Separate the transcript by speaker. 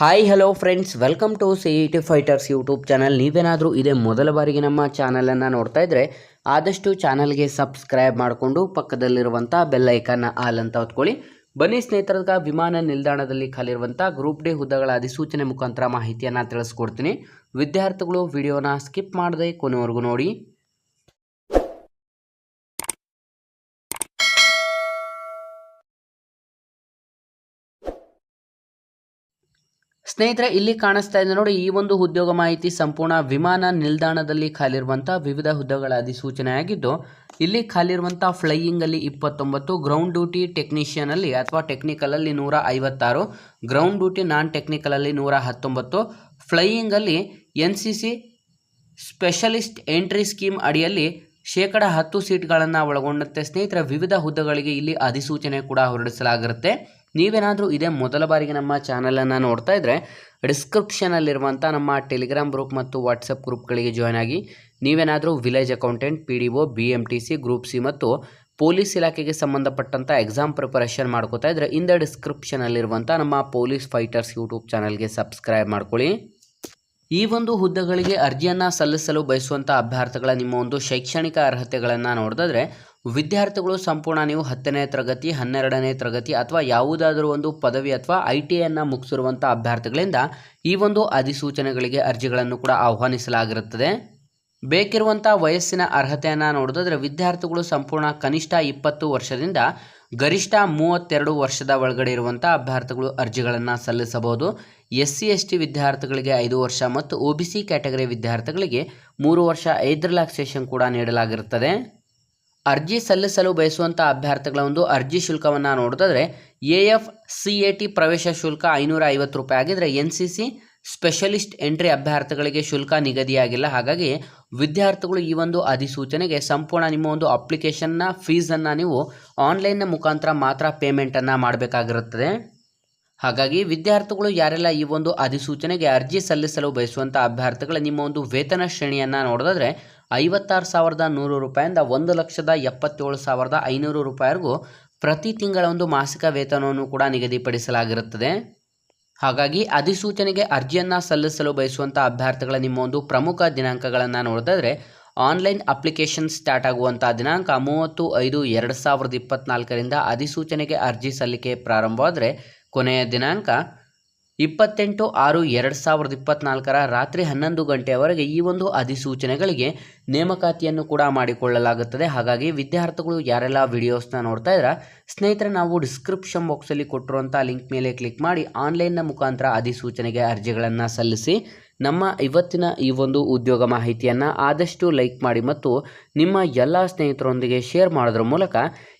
Speaker 1: Hi hello friends welcome to C E T fighters YouTube channel ನೀವೇನಾದರೂ ಇದೇ ಮೊದಲ ಬಾರಿಗೆ ನಮ್ಮ ಚಾನಲನ್ನು ನೋಡ್ತಾ ಇದ್ದರೆ ಆದಷ್ಟು ಚಾನಲ್ಗೆ ಸಬ್ಸ್ಕ್ರೈಬ್ ಮಾಡಿಕೊಂಡು ಪಕ್ಕದಲ್ಲಿರುವಂಥ ಬೆಲ್ಲೈಕನ್ನ ಆಲ್ ಅಂತ ಹೊತ್ಕೊಳ್ಳಿ. ಬನ್ನಿ ಸ್ನೇಹಿತರದ ವಿಮಾನ ನಿಲ್ದಾಣದಲ್ಲಿ ಖಾಲಿರುವಂಥ ಗ್ರೂಪ್ ಡಿ ಹುದ್ದೆಗಳ ಅಧಿಸೂಚನೆ ಮುಖಾಂತರ ಮಾಹಿತಿಯನ್ನು ತಿಳಿಸ್ಕೊಡ್ತೀನಿ. ವಿದ್ಯಾರ್ಥಿಗಳು ವಿಡಿಯೋನ ಸ್ಕಿಪ್ ಮಾಡದೆ ಕೊನೆವರೆಗೂ ನೋಡಿ. ಸ್ನೇಹಿತರೆ, ಇಲ್ಲಿ ಕಾಣಿಸ್ತಾ ಇದೆ ನೋಡಿ, ಈ ಒಂದು ಉದ್ಯೋಗ ಮಾಹಿತಿ ಸಂಪೂರ್ಣ ವಿಮಾನ ನಿಲ್ದಾಣದಲ್ಲಿ ಖಾಲಿರುವಂಥ ವಿವಿಧ ಹುದ್ದೆಗಳ ಅಧಿಸೂಚನೆ ಆಗಿದ್ದು ಇಲ್ಲಿ ಖಾಲಿರುವಂಥ ಫ್ಲೈಯಿಂಗ್ ಅಲ್ಲಿ ಇಪ್ಪತ್ತೊಂಬತ್ತು ಗ್ರೌಂಡ್ ಡ್ಯೂಟಿ ಟೆಕ್ನಿಷಿಯನ್ ಅಲ್ಲಿ ಅಥವಾ ಟೆಕ್ನಿಕಲ್ ಅಲ್ಲಿ ನೂರ ಐವತ್ತಾರು ಗ್ರೌಂಡ್ ಡ್ಯೂಟಿ ನಾನ್ ಟೆಕ್ನಿಕಲ್ ಅಲ್ಲಿ ನೂರ ಹತ್ತೊಂಬತ್ತು, ಫ್ಲೈಯಿಂಗ್ ಅಲ್ಲಿ N C C specialist entry scheme ಅಡಿಯಲ್ಲಿ ಶೇಕಡ ಹತ್ತು ಸೀಟ್ಗಳನ್ನು ಒಳಗೊಂಡಂತೆ ಸ್ನೇಹಿತರ, ವಿವಿಧ ಹುದ್ದೆಗಳಿಗೆ ಇಲ್ಲಿ ಅಧಿಸೂಚನೆ ಕೂಡ ಹೊರಡಿಸಲಾಗಿರುತ್ತೆ. ನೀವೇನಾದರೂ ಇದೇ ಮೊದಲ ಬಾರಿಗೆ ನಮ್ಮ ಚಾನಲನ್ನು ನೋಡ್ತಾ ಇದ್ದರೆ ಡಿಸ್ಕ್ರಿಪ್ಷನಲ್ಲಿರುವಂಥ ನಮ್ಮ ಟೆಲಿಗ್ರಾಮ್ ಗ್ರೂಪ್ ಮತ್ತು ವಾಟ್ಸಪ್ ಗ್ರೂಪ್ಗಳಿಗೆ ಜಾಯ್ನ್ ಆಗಿ ನೀವೇನಾದರೂ village accountant P D O B M T C group C ಮತ್ತು ಪೊಲೀಸ್ ಇಲಾಖೆಗೆ ಸಂಬಂಧಪಟ್ಟಂಥ ಎಕ್ಸಾಮ್ ಪ್ರಿಪರೇಷನ್ ಮಾಡ್ಕೋತಾ ಇದ್ದರೆ ಇಂದ ಡಿಸ್ಕ್ರಿಪ್ಷನಲ್ಲಿರುವಂಥ ನಮ್ಮ ಪೊಲೀಸ್ ಫೈಟರ್ಸ್ ಯೂಟ್ಯೂಬ್ ಚಾನಲ್ಗೆ ಸಬ್ಸ್ಕ್ರೈಬ್ ಮಾಡ್ಕೊಳ್ಳಿ. ಈ ಒಂದು ಹುದ್ದೆಗಳಿಗೆ ಅರ್ಜಿಯನ್ನು ಸಲ್ಲಿಸಲು ಬಯಸುವಂಥ ಅಭ್ಯರ್ಥಿಗಳ ನಿಮ್ಮ ಒಂದು ಶೈಕ್ಷಣಿಕ ಅರ್ಹತೆಗಳನ್ನು ನೋಡಿದ್ರೆ ವಿದ್ಯಾರ್ಥಿಗಳು ಸಂಪೂರ್ಣ ನೀವು ಹತ್ತನೇ ತರಗತಿ, ಹನ್ನೆರಡನೇ ತರಗತಿ ಅಥವಾ ಯಾವುದಾದರೂ ಒಂದು ಪದವಿ ಅಥವಾ ಐ ಟಿ ಐನ ಮುಗಿಸಿರುವಂಥ ಅಭ್ಯರ್ಥಿಗಳಿಂದ ಈ ಒಂದು ಅಧಿಸೂಚನೆಗಳಿಗೆ ಅರ್ಜಿಗಳನ್ನು ಕೂಡ ಆಹ್ವಾನಿಸಲಾಗಿರುತ್ತದೆ. ಬೇಕಿರುವಂಥ ವಯಸ್ಸಿನ ಅರ್ಹತೆಯನ್ನು ನೋಡಿದ್ರೆ ವಿದ್ಯಾರ್ಥಿಗಳು ಸಂಪೂರ್ಣ ಕನಿಷ್ಠ ಇಪ್ಪತ್ತು ವರ್ಷದಿಂದ ಗರಿಷ್ಠ ಮೂವತ್ತೆರಡು ವರ್ಷದ ಒಳಗಡೆ ಇರುವಂಥ ಅಭ್ಯರ್ಥಿಗಳು ಅರ್ಜಿಗಳನ್ನು ಸಲ್ಲಿಸಬಹುದು. ಎಸ್ ಸಿ ಎಸ್ ಟಿ ವಿದ್ಯಾರ್ಥಿಗಳಿಗೆ ಐದು ವರ್ಷ ಮತ್ತು ಒ ಬಿ ಸಿ ಕ್ಯಾಟಗರಿ ವಿದ್ಯಾರ್ಥಿಗಳಿಗೆ ಮೂರು ವರ್ಷ ಐದು ರಿಲ್ಯಾಕ್ಸೇಷನ್ ಕೂಡ ನೀಡಲಾಗಿರುತ್ತದೆ. ಅರ್ಜಿ ಸಲ್ಲಿಸಲು ಬಯಸುವಂಥ ಅಭ್ಯರ್ಥಿಗಳ ಒಂದು ಅರ್ಜಿ ಶುಲ್ಕವನ್ನು ನೋಡಿದ್ರೆ A F C A T ಪ್ರವೇಶ ಶುಲ್ಕ ಐನೂರ ಐವತ್ತು ರೂಪಾಯಿ ಆಗಿದ್ದರೆ N C C specialist entry ಅಭ್ಯರ್ಥಿಗಳಿಗೆ ಶುಲ್ಕ ನಿಗದಿಯಾಗಿಲ್ಲ. ಹಾಗಾಗಿ ವಿದ್ಯಾರ್ಥಿಗಳು ಈ ಒಂದು ಅಧಿಸೂಚನೆಗೆ ಸಂಪೂರ್ಣ ನಿಮ್ಮ ಒಂದು ಅಪ್ಲಿಕೇಶನ್ನ, ಫೀಸನ್ನು ನೀವು ಆನ್ಲೈನ್ನ ಮುಖಾಂತರ ಮಾತ್ರ ಪೇಮೆಂಟನ್ನು ಮಾಡಬೇಕಾಗಿರುತ್ತದೆ. ಹಾಗಾಗಿ ವಿದ್ಯಾರ್ಥಿಗಳು ಯಾರೆಲ್ಲ ಈ ಒಂದು ಅಧಿಸೂಚನೆಗೆ ಅರ್ಜಿ ಸಲ್ಲಿಸಲು ಬಯಸುವಂಥ ಅಭ್ಯರ್ಥಿಗಳ, ನಿಮ್ಮ ಒಂದು ವೇತನ ಶ್ರೇಣಿಯನ್ನು ನೋಡಿದ್ರೆ ಐವತ್ತಾರು ಸಾವಿರದ ನೂರು ರೂಪಾಯಿಂದ ಒಂದು ಲಕ್ಷದ ಎಪ್ಪತ್ತೇಳು ಸಾವಿರದ ಐನೂರು ರೂಪಾಯಿವರೆಗೂ ಪ್ರತಿ ತಿಂಗಳ ಒಂದು ಮಾಸಿಕ ವೇತನವನ್ನು ಕೂಡ ನಿಗದಿಪಡಿಸಲಾಗಿರುತ್ತದೆ. ಹಾಗಾಗಿ ಅಧಿಸೂಚನೆಗೆ ಅರ್ಜಿಯನ್ನು ಸಲ್ಲಿಸಲು ಬಯಸುವಂಥ ಅಭ್ಯರ್ಥಿಗಳ ನಿಮ್ಮ ಒಂದು ಪ್ರಮುಖ ದಿನಾಂಕಗಳನ್ನು ನೋಡಿದ್ರೆ ಆನ್ಲೈನ್ ಅಪ್ಲಿಕೇಶನ್ ಸ್ಟಾರ್ಟ್ ಆಗುವಂಥ ದಿನಾಂಕ ಮೂವತ್ತು ಐದು ಎರಡು ಸಾವಿರದ ಇಪ್ಪತ್ನಾಲ್ಕರಿಂದ ಅಧಿಸೂಚನೆಗೆ ಅರ್ಜಿ ಸಲ್ಲಿಕೆ ಪ್ರಾರಂಭವಾದರೆ ಕೊನೆಯ ದಿನಾಂಕ ಇಪ್ಪತ್ತೆಂಟು ಆರು ಎರಡು ಸಾವಿರದ ಇಪ್ಪತ್ನಾಲ್ಕರ ರಾತ್ರಿ ಹನ್ನೊಂದು ಗಂಟೆಯವರೆಗೆ ಈ ಒಂದು ಅಧಿಸೂಚನೆಗಳಿಗೆ ನೇಮಕಾತಿಯನ್ನು ಕೂಡ ಮಾಡಿಕೊಳ್ಳಲಾಗುತ್ತದೆ. ಹಾಗಾಗಿ ವಿದ್ಯಾರ್ಥಿಗಳು ಯಾರೆಲ್ಲ ವಿಡಿಯೋಸ್ನ ನೋಡ್ತಾ ಇದ್ದೀರಾ, ಸ್ನೇಹಿತರೆ ನಾವು ಡಿಸ್ಕ್ರಿಪ್ಷನ್ ಬಾಕ್ಸಲ್ಲಿ ಕೊಟ್ಟಿರುವಂಥ ಲಿಂಕ್ ಮೇಲೆ ಕ್ಲಿಕ್ ಮಾಡಿ ಆನ್ಲೈನ್ನ ಮುಖಾಂತರ ಅಧಿಸೂಚನೆಗೆ ಅರ್ಜಿಗಳನ್ನು ಸಲ್ಲಿಸಿ ನಮ್ಮ ಇವತ್ತಿನ ಈ ಒಂದು ಉದ್ಯೋಗ ಮಾಹಿತಿಯನ್ನು ಆದಷ್ಟು ಲೈಕ್ ಮಾಡಿ ಮತ್ತು ನಿಮ್ಮ ಎಲ್ಲ ಸ್ನೇಹಿತರೊಂದಿಗೆ ಶೇರ್ ಮಾಡೋದ್ರ ಮೂಲಕ